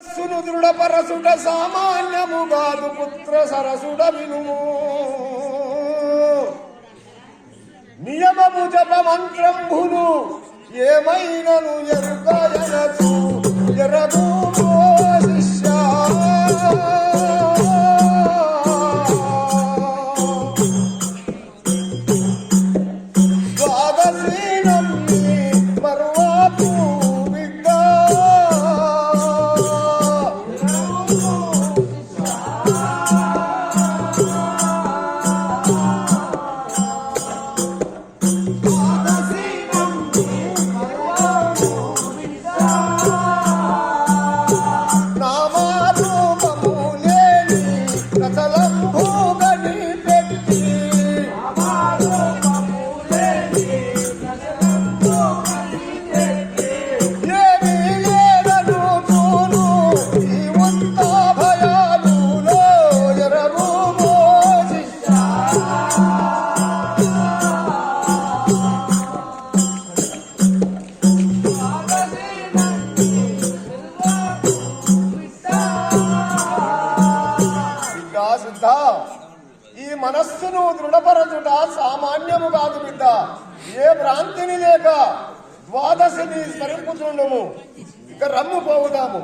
మనస్సును దృఢపరసుడ సామాన్యము కాదు పుత్ర సరసుడ వినుము. నియమము జప మంత్రంభును ఏమైనను ఎరుకయనచు ఎరగు I love love. బిడ్డ. ఈ మనస్సును దృఢపరచుట సామాన్యము కాదు బిడ్డ. ఏ భ్రాంతిని లేక ద్వాదశిని స్మరింపుచుండము ఇక రమ్ము పోవుదాము.